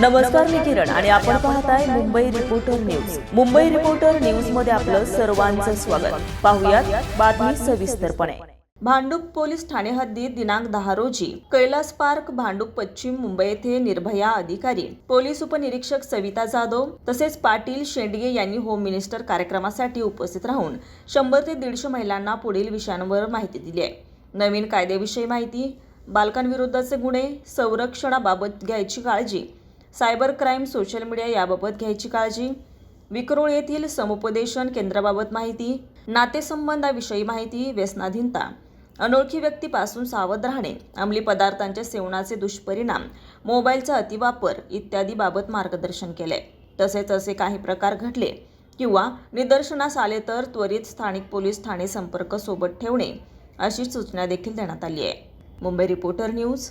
नमस्कार मी किरण आणि आपण पाहताय Mumbai reporter news Mumbai reporter न्यूजमध्ये आपलं सर्वांचं स्वागत. पाहुयात बातमी सविस्तरपणे. भांडूप पोलीस ठाणे हद्दीत दिनांक दहा रोजी कैलास पार्क भांडूप पश्चिम मुंबई येथे निर्भया अधिकारी पोलीस उपनिरीक्षक सविता जाधव तसेच पाटील शेंडगे यांनी होम मिनिस्टर कार्यक्रमासाठी उपस्थित राहून शंभर ते दीडशे महिलांना पुढील विषयांवर माहिती दिली आहे. नवीन कायद्याविषयी माहिती बालकांविरुद्धचे गुन्हे संरक्षणाबाबत घ्यायची काळजी सायबर क्राईम सोशल मीडिया याबाबत घ्यायची काळजी? विक्रोळ येथील समुपदेशन केंद्राबाबत माहिती? नातेसंबंधाविषयी माहिती? व्यसनाधीनता? अनोळखी व्यक्तीपासून सावध राहणे? अंमली पदार्थांच्या सेवनाचे दुष्परिणाम? मोबाईलचा अतिवापर? इत्यादी बाबत मार्गदर्शन केले. तसेच असे काही प्रकार घडले किंवा निदर्शनास आले तर त्वरित स्थानिक पोलीस ठाणे संपर्क सोबत ठेवणे अशी सूचना देखील देण्यात आली आहे. Mumbai reporter news